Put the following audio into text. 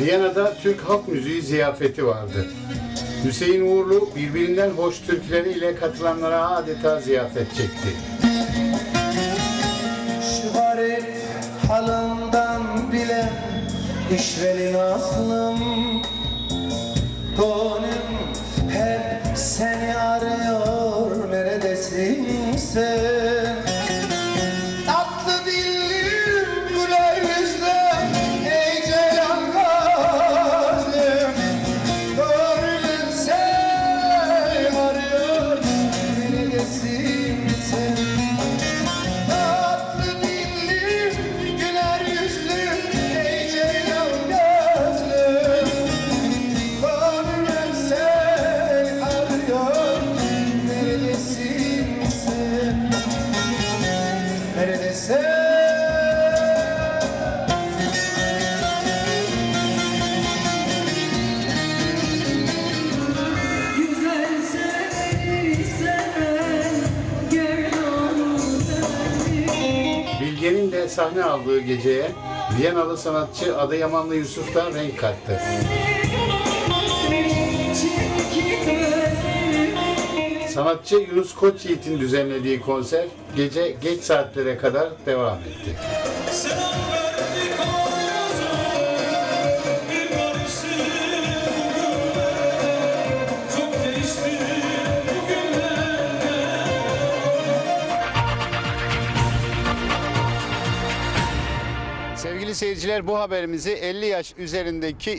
Viyana'da Türk halk müziği ziyafeti vardı. Hüseyin Uğurlu birbirinden hoş türküleriyle katılanlara adeta ziyafet çekti. İşveli aslım Gönlüm hep seni arıyor. Neredesin sen Bilge'nin de sahne aldığı geceye Viyanalı sanatçı Adıyamanlı Yusuf da renk kattı. Sanatçı Yunus Koçyiğit'in düzenlediği konser gece geç saatlere kadar devam etti. Sevgili seyirciler bu haberimizi 50 yaş üzerindeki